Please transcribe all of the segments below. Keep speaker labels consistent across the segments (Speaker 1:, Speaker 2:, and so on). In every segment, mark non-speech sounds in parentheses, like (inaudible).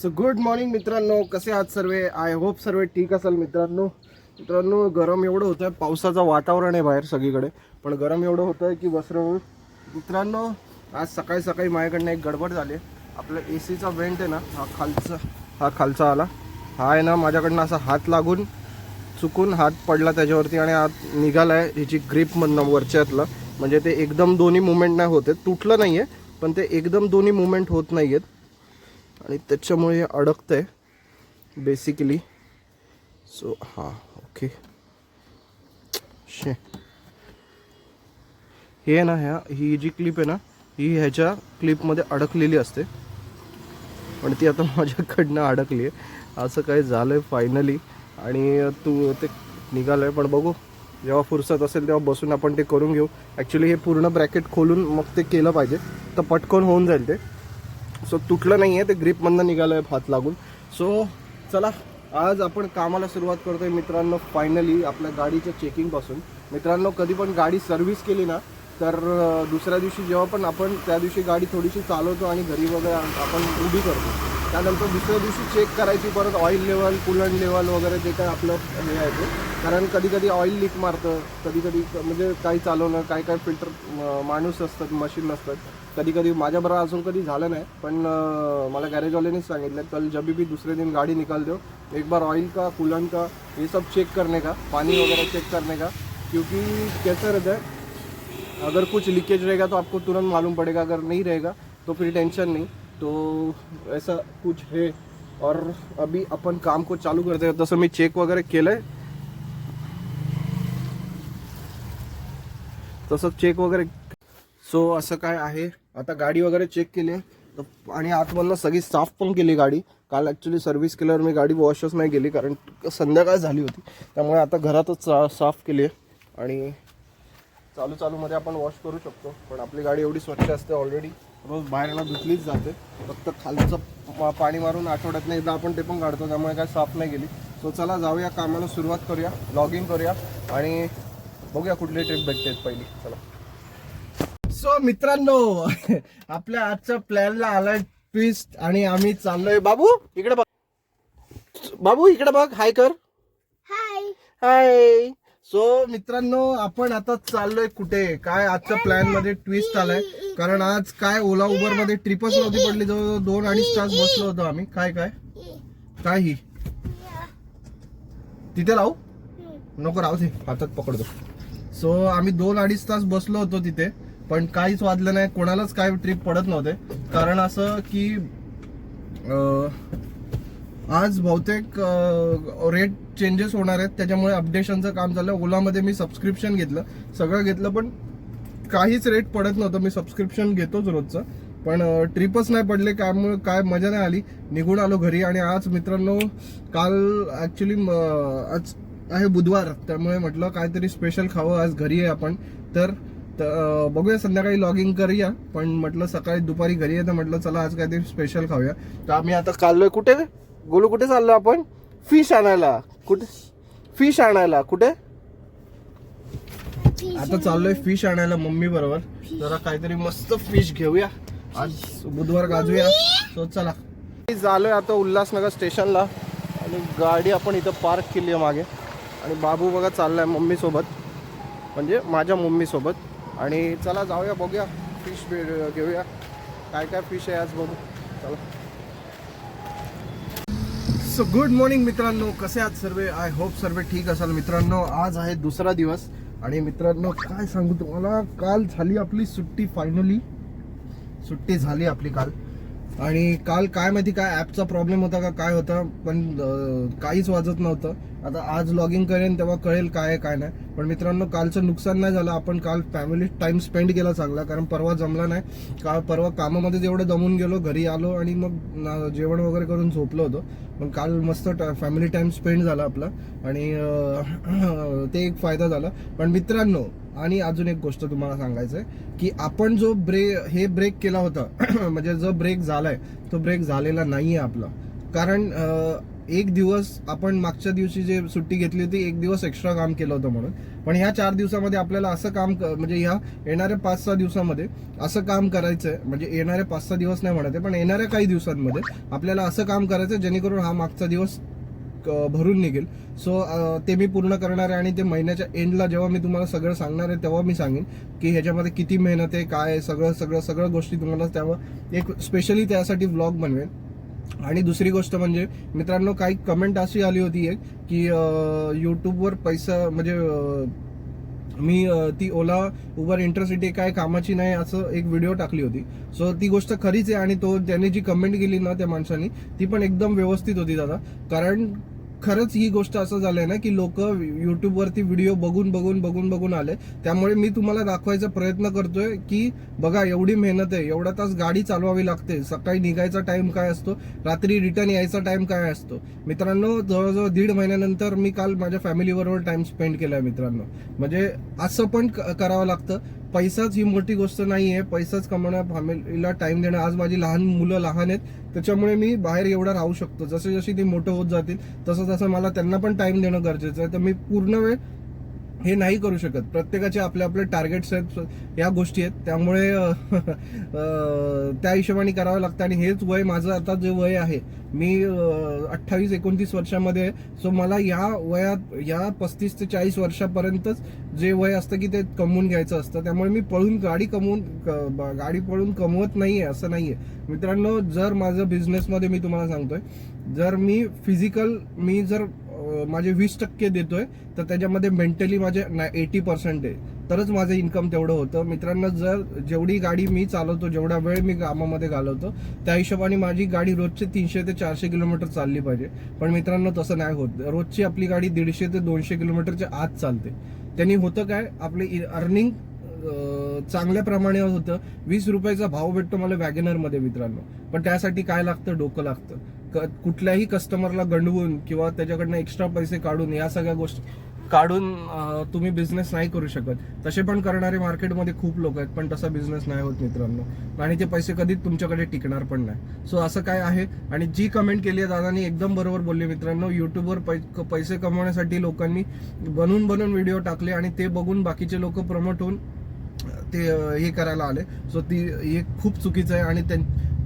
Speaker 1: So good morning मित्रांनो. कसे आहात सर्व? आय होप सर्व ठीक असेल मित्रांनो. मित्रांनो गरम एवढं होतं आहे पावसाचं वातावरण आहे बाहेर सगळीकडे. पण गरम एवढं होतं आहे की वस्त्र मित्रांनो आज सकाळी सकाळी माझ्याकडनं एक गडबड झाली. आहे. आपलं ए सीचा वेंट आहे ना हा खालचा हा खालचा आला. हा आहे ना माझ्याकडनं असा हात लागून चुकून हात पडला त्याच्यावरती आणि हात निघाला आहे ह्याची ग्रीपमधनं वरच्यातलं म्हणजे ते एकदम दोन्ही मुवमेंट नाही होते तुटलं नाही आहे पण ते एकदम दोन्ही मुवमेंट होत नाही आहेत आणि त्याच्यामुळे हे अडकतं आहे बेसिकली सो हां ओके शे हे ना ह्या ही जी क्लिप आहे ना ही ह्याच्या क्लिपमध्ये अडकलेली असते. पण ती आता (laughs) माझ्याकडनं अडकली आहे असं काय झालं आहे फायनली आणि तू ते निघालं आहे पण बघू. जेव्हा फुरसत असेल तेव्हा बसून आपण ते करून घेऊ. ॲक्च्युली हे पूर्ण ब्रॅकेट खोलून मग ते केलं पाहिजे. तर पटकन होऊन जाईल ते. सो तुटलं नाही आहे ते ग्रीपमधनं निघालं आहे हात लागून. सो चला आज आपण कामाला सुरुवात करतोय मित्रांनो फायनली आपल्या गाडीच्या चेकिंगपासून मित्रांनो कधी पण गाडी सर्व्हिस केली ना तर दुसऱ्या दिवशी जेव्हा पण आपण त्या दिवशी गाडी थोडीशी चालवतो आणि घरी वगैरे आपण उभी करतो. त्यानंतर दुसऱ्या दिवशी चेक करायची परत ऑइल लेवल कुलंट लेवल वगैरे जे काय आपलं हे आहे ते. कारण कधी कधी ऑइल लीक मारतं कधी कधी म्हणजे काही चालवणं काय काय फिल्टर माणूस असतात मशीन नसतात. कधी कधी माझ्याबरोबर अजून कधी झालं नाही पण मला गॅरेजवाल्यानेच सांगितलं कल जब भी दूसरे दिन गाड़ी निकाल दो एक बार ऑयल का कूलन का ये सब चेक करने का पानी वगैरह चेक करने का? क्योंकि कैसा रहता है अगर कुछ लीकेज रहेगा तो आपको तुरंत मालूम पड़ेगा अगर नहीं रहेगा तो फिर टेंशन नहीं। तो ऐसा कुछ है। और अभी अपन काम को चालू करते हैं तसं मी चेक वगैरे केलंय तसं चेक वगैरे सो असं काय आहे? आता गाडी वगैरे चेक केली आहे. तर आणि आतमधनं सगळी साफ पण केली गाडी. काल ॲक्च्युली सर्व्हिस केल्यावर मी गाडी वॉशच नाही केली कारण संध्याकाळ झाली होती. त्यामुळे आता घरातच सा- साफ केली आहे. आणि चालू चालूमध्ये आपण वॉश करू शकतो. पण आपली गाडी एवढी स्वच्छ असते ऑलरेडी रोज बाहेरला धुतलीच जाते. फक्त खालचं पाणी मारून आठवड्यात एकदा आपण ते पण काढतो. त्यामुळे काय साफ नाही केली सो चला जाऊया कामाला सुरुवात करूया लॉगिंग करूया आणि बघूया कुठली ट्रिप भेटते पहिली. चला. सो मित्रांनो (laughs) आपल्या आजच्या प्लॅनला आलाय ट्विस्ट आणि आम्ही चाललोय. बाबू इकडे बघ. बाबू इकडे बघ. हाय कर.
Speaker 2: हाय
Speaker 1: हाय सो मित्रांनो आपण आता चाललोय कुठे? काय आजच्या प्लॅनमध्ये ट्विस्ट आलाय? कारण आज काय ओला उबरमध्ये ट्रिपच नव्हती पडली जवळ दोन अडीच तास बसलो होतो आम्ही. काय काय? काय ही? तिथे लावू नको राहू दे हातात पकडतो. सो आम्ही दोन अडीच तास बसलो होतो तिथे पण काहीच वाजलं नाही कोणालाच काय ट्रिप पडत नव्हते. कारण असं की आज बहुतेक रेट चेंजेस होणार आहेत. त्याच्यामुळे अपडेशनचं काम झालं. ओलामध्ये मी सबस्क्रिप्शन घेतलं. सगळं घेतलं पण काहीच रेट पडत नव्हतं. मी सबस्क्रिप्शन घेतोच रोजचं. पण ट्रिपच नाही पडले. त्यामुळे काय मजा नाही आली. निघून आलो घरी आणि आज मित्रांनो काल ॲक्च्युली आज आहे बुधवार. त्यामुळे म्हटलं काहीतरी स्पेशल खावं. आज घरी आहे आपण. तर त- बघूया. संध्याकाळी लॉगिंग करूया. पण म्हटलं सकाळी दुपारी घरी आहे तर म्हटलं चला आज काहीतरी स्पेशल खाऊया. तर आम्ही आता चाललोय. कुठे गोलू कुठे चाललो आपण? फिश आणायला. कुठे? फिश आणायला. कुठे? आता चाललोय फिश आणायला मम्मी बरोबर. जरा काहीतरी मस्त फिश घेऊया. आज बुधवार गाजूया. सो चला. झालोय आता उल्हासनगर स्टेशनला. आणि गाडी आपण इथं पार्क केली आहे मागे. आणि बाबू बघा चाललाय मम्मी सोबत म्हणजे माझ्या मम्मी सोबत आणि चला जाऊया बघूया. फिश घेऊया. काय काय फिश आहे आज बघू. चला. सो गुड मॉर्निंग मित्रांनो कसे आहात सर्व? आय होप सर्व ठीक असाल. मित्रांनो आज आहे दुसरा दिवस. आणि मित्रांनो काय सांगू तुम्हाला काल झाली आपली सुट्टी फायनली सुट्टी झाली आपली काल. आणि काल काय माहिती काय ॲपचा प्रॉब्लेम होता का काय होता पण काहीच वाजत नव्हतं. आता आज लॉगिंग करेन तेव्हा कळेल काय आहे काय नाही. पण मित्रांनो कालचं नुकसान नाही झालं. आपण काल फॅमिली टाइम स्पेंड केला चांगला कारण परवा जमला नाही. काल परवा कामामध्ये जेवढं दमून गेलो घरी आलो आणि मग जेवण वगैरे करून झोपलो होतो. पण काल मस्त फॅमिली टाइम स्पेंड झाला आपला. आणि (clears throat) ते एक फायदा झाला. पण मित्रांनो आणि अजून एक गोष्ट तुम्हाला सांगायचं आहे की आपण जो ब्रे हे ब्रेक केला होता (clears throat) म्हणजे जो ब्रेक झालाय तो ब्रेक झालेला नाही आहे आपला. कारण एक दिवस आपण मागच्या दिवशी जे सुट्टी घेतली होती एक दिवस एक्स्ट्रा काम केलं होतं म्हणून. पण ह्या चार दिवसामध्ये आपल्याला असं काम क- म्हणजे ह्या येणाऱ्या पाच सहा दिवसामध्ये असं काम करायचं आहे म्हणजे येणाऱ्या पाच सहा दिवस नाही म्हणत आहे पण येणाऱ्या काही दिवसांमध्ये आपल्याला असं काम करायचं आहे जेणेकरून हा मागचा दिवस क- भरून निघेल. सो ते मी पूर्ण करणार आहे आणि ते महिन्याच्या एंडला जेव्हा मी तुम्हाला सगळं सांगणार आहे तेव्हा मी सांगेन की ह्याच्यामध्ये किती मेहनत आहे काय सगळं सगळं सगळं गोष्टी तुम्हाला त्यावर एक स्पेशली त्यासाठी व्लॉग बनवेन. आणि दुसरी गोष्ट म्हणजे मित्रांनो काही कमेंट अशी आली होती एक की यूट्यूबवर पैसा म्हणजे मी ती ओला उबर इंटरसिटी काय कामाची नाही असं एक व्हिडिओ टाकली होती. सो ती गोष्ट खरीच आहे आणि तो त्याने जी कमेंट केली ना त्या माणसाने ती पण एकदम व्यवस्थित होती दादा. कारण खरंच ही गोष्ट असं झालंय ना की लोक युट्यूबवरती व्हिडिओ बघून बघून बघून बघून आले. त्यामुळे मी तुम्हाला दाखवायचा प्रयत्न करतोय की बघा एवढी मेहनत आहे एवढा तास गाडी चालवावी लागते सकाळी निघायचा टाइम काय असतो रात्री रिटर्न यायचा टाइम काय असतो. मित्रांनो जवळजवळ दीड महिन्यानंतर मी काल माझ्या फॅमिली बरोबर टाइम स्पेंड केलाय मित्रांनो. म्हणजे असं पण क- करावं लागतं. पैसाच ही मोठी गोष्ट नाही आहे पैसाच कमवणं फॅमिलीला टाइम देणं. आज माझी लहान मुलं लहान आहेत. त्याच्यामुळे मी बाहेर एवढा राहू शकतो. जसे जशी ती मोठं होत जातील तसं तसं मला त्यांना पण टाइम देणं गरजेचं आहे. तर मी पूर्ण वेळ हे नाही करू शकत. प्रत्येकाचे आपले आपले टार्गेट्स आहेत या गोष्टी आहेत. त्यामुळे (laughs) त्या हिशोबाने करावं लागतं आणि हेच वय माझं आता जे वय आहे मी अठ्ठावीस एकोणतीस वर्षामध्ये आहे सो मला या वयात या पस्तीस ते चाळीस वर्षापर्यंतच जे वय असतं की ते कमवून घ्यायचं असतं. त्यामुळे मी पळून गाडी कमवून क- ब- गाडी पळून कमवत नाही आहे असं नाही आहे मित्रांनो जर माझं बिझनेसमध्ये मी तुम्हाला सांगतोय जर मी फिजिकल मी जर माझे वीस टक्के देतोय तर त्याच्यामध्ये मेंटली माझे एटी पर्सेंट आहे. तरच माझं इन्कम तेवढं होतं. मित्रांनो जर जेवढी गाडी मी चालवतो जेवढा वेळ मी कामामध्ये घालवतो त्या हिशोबाने माझी गाडी रोजचे तीनशे ते चारशे किलोमीटर चालली पाहिजे. पण मित्रांनो तसं नाही होत. रोजची आपली गाडी दीडशे ते दोनशे किलोमीटरच्या आत चालते. त्यांनी होतं काय आपले अर्निंग चांगल्या प्रमाणे होतं. वीस रुपयाचा भाव भेटतो मला वॅगनरमध्ये मित्रांनो. पण त्यासाठी काय लागतं? डोकं लागतं. कुठल्याही कस्टमरला गंडवून किंवा त्याच्याकडनं एक्स्ट्रा पैसे काढून या सगळ्या गोष्टी काढून तुम्ही बिझनेस नाही करू शकत. तसे पण करणारे मार्केटमध्ये खूप लोक आहेत पण तसा बिझनेस नाही होत मित्रांनो. आणि ते पैसे कधीच तुमच्याकडे टिकणार पण नाही. सो असं काय आहे? आणि जी कमेंट केली आहे दादानी एकदम बरोबर बोलले मित्रांनो. युट्यूबवर पै- पैसे कमवण्यासाठी लोकांनी बनून बनवून व्हिडिओ टाकले आणि ते बघून बाकीचे लोक प्रमोट होऊन ते हे करायला आले. सो ती हे खूप चुकीचं आहे आणि त्यां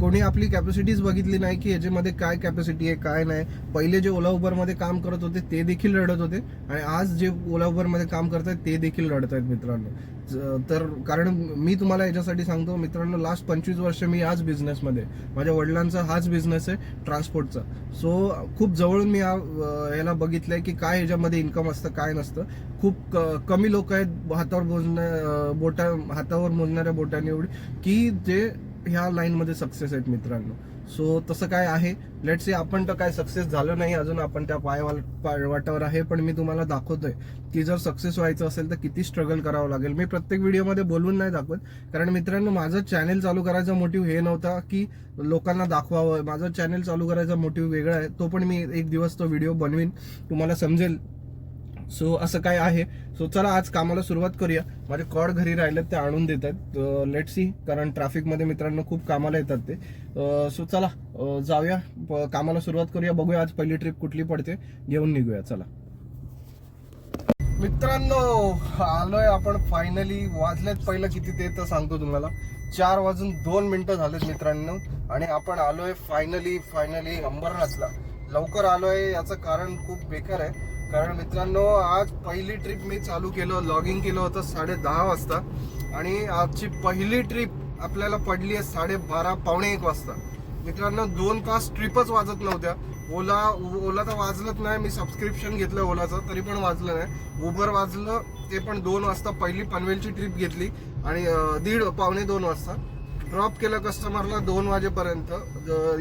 Speaker 1: कोणी आपली कॅपॅसिटीज बघितली नाही की याच्यामध्ये काय कॅपॅसिटी आहे काय नाही. पहिले जे ओला उबरमध्ये काम करत होते ते देखील रडत होते. आणि आज जे ओला उबरमध्ये काम करत आहेत ते देखील रडत आहेत मित्रांनो. ज- तर कारण मी तुम्हाला याच्यासाठी सांगतो मित्रांनो लास्ट पंचवीस वर्ष मी याच बिझनेसमध्ये माझ्या वडिलांचा हाच बिझनेस आहे ट्रान्सपोर्टचा सो खूप जवळून मी याला बघितलं याला बघितलंय की काय याच्यामध्ये इन्कम असतं काय नसतं. खूप क- कमी लोक आहेत हातावर मोजण्या बोटा हातावर मोजणाऱ्या बोटांनी एवढी की जे ह्या लाईनमध्ये सक्सेस आहेत मित्रांनो. सो तसं काय आहे? लेट से आपण तर काय सक्सेस झालो नाही अजून आपण त्या पायवाल पायवाटावर आहे पण मी तुम्हाला दाखवतोय की जर सक्सेस व्हायचं असेल तर किती स्ट्रगल करावं लागेल. मी प्रत्येक व्हिडिओमध्ये बोलून नाही दाखवत कारण मित्रांनो माझं चॅनेल चालू करायचा मोटिव्ह हे नव्हता की लोकांना दाखवावं. माझं चॅनेल चालू करायचा मोटिव्ह वेगळा आहे. तो पण मी एक दिवस तो व्हिडिओ बनवीन तुम्हाला समजेल. सो असं काय आहे? सो चला आज कामाला सुरुवात करूया. माझे कॉड घरी राहिलेत ते आणून देत आहेत लेट सी कारण ट्रॅफिकमध्ये मित्रांनो खूप कामाला येतात ते. सो चला जाऊया. कामाला सुरुवात करूया. बघूया आज पहिली ट्रिप कुठली पडते. घेऊन निघूया चला. मित्रांनो आलोय आपण फायनली वाजलेत पहिलं किती ते तर सांगतो तुम्हाला. चार वाजून दोन मिनिटं झालेत मित्रांनो. आणि आपण आलोय फायनली फायनली अंबरनाथला. लवकर आलोय याचं कारण खूप बेकार आहे. कारण मित्रांनो आज पहिली ट्रिप मी चालू केलं लॉगिंग केलं होतं साडे दहा वाजता. आणि आजची पहिली ट्रिप आपल्याला पडली आहे साडे बारा पावणे एक वाजता. मित्रांनो दोन तास ट्रिपच वाजत नव्हत्या. ओला ओला तर वाजलंच नाही. मी सबस्क्रिप्शन घेतलं ओलाचं तरी पण वाजलं नाही. उबर वाजलं ते पण दोन वाजता पहिली पनवेलची ट्रिप घेतली. आणि दीड पावणे दोन वाजता. ड्रॉप केलं कस्टमरला दोन वाजेपर्यंत.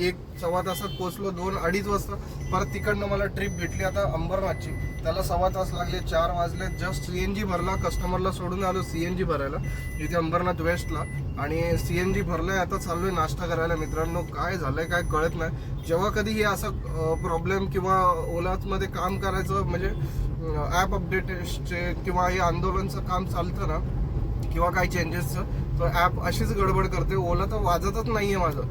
Speaker 1: एक सव्वा तासात पोहोचलो दोन अडीच वाजता. परत तिकडनं मला ट्रिप भेटली आता अंबरनाथची. त्याला सव्वा तास लागले चार वाजले. जस्ट सी एन जी भरला कस्टमरला सोडून आलो सी एन जी भरायला इथे अंबरनाथ वेस्टला आणि सी एन जी भरलाय आता चाललोय नाश्ता करायला. मित्रांनो काय झालंय काय कळत नाही. जेव्हा कधी हे असं प्रॉब्लेम किंवा ओलामध्ये काम करायचं म्हणजे ॲप अपडेटचे किंवा हे आंदोलनचं काम चालतं ना किंवा काही चेंजेसचं तो ऍप अशीच गडबड करते ओला तर वाजतच नाहीये माझं.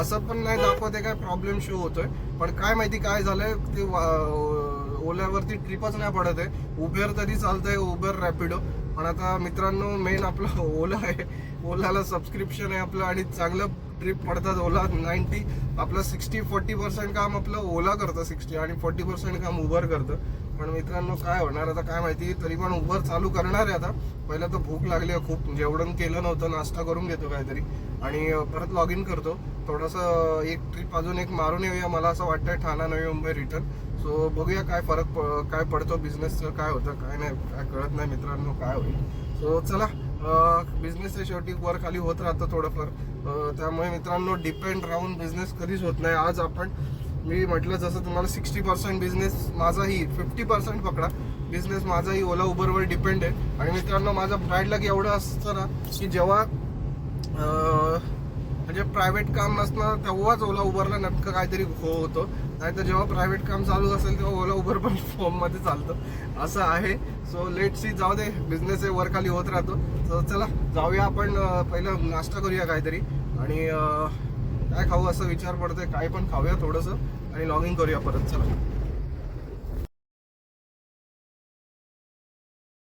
Speaker 1: असं पण नाही दाखवते काय प्रॉब्लेम शो होतोय. पण काय माहिती काय झालंय ते वा- ओल्यावरती ट्रिपच नाही पडत आहे. उबेर तरी चालतंय उबेर रॅपिडो पण आता मित्रांनो मेन आपलं (laughs) ओला आहे. ओलाला सबस्क्रिप्शन आहे आपलं आणि चांगलं ट्रिप पडतात ओला नाईन्टी आपलं सिक्स्टी फोर्टी पर्सेंट काम आपलं ओला करतं सिक्स्टी आणि फोर्टी पर्सेंट काम उबर करतं. पण मित्रांनो काय होणार आता काय माहिती तरी पण उबर चालू करणार आहे आता. पहिला तर भूक लागली आहे खूप म्हणजे जेवढं केलं नव्हतं नाश्ता करून घेतो काहीतरी. आणि परत लॉग इन करतो. थोडंसं एक ट्रिप अजून एक मारून येऊया मला असं वाटतंय ठाणा नवी मुंबई रिटर्न सो बघूया काय फरक प- काय पडतो बिझनेसचं काय होतं काय नाही काय कळत नाही मित्रांनो काय होईल. सो चला बिझनेसच्या शेवटी वर खाली होत राहतं थोडंफार. त्यामुळे मित्रांनो डिपेंड राहून बिझनेस कधीच होत नाही. आज आपण मी म्हटलं जसं तुम्हाला सिक्स्टी पर्सेंट बिझनेस माझाही फिफ्टी पर्सेंट पकडा. बिझनेस माझाही ओला उबरवर डिपेंड आहे. आणि मित्रांनो माझं बॅड लग एवढं असतं ना की जेव्हा म्हणजे प्रायव्हेट काम नसणार तेव्हाच ओला उबरला नेमकं काहीतरी हो होतं. नाहीतर जेव्हा प्रायव्हेट काम चालू असेल तेव्हा ओला उबर पण (laughs) फॉर्ममध्ये चालतं. असं आहे. सो लेट सी जाऊ दे. बिझनेस हे वर खाली होत राहतो. तर चला. जाऊया आपण पहिलं नाश्ता करूया काहीतरी. आणि काय खाऊ असं विचार पडतोय. काय पण खाऊया थोडंसं. आणि लॉग इन करूया परत चला.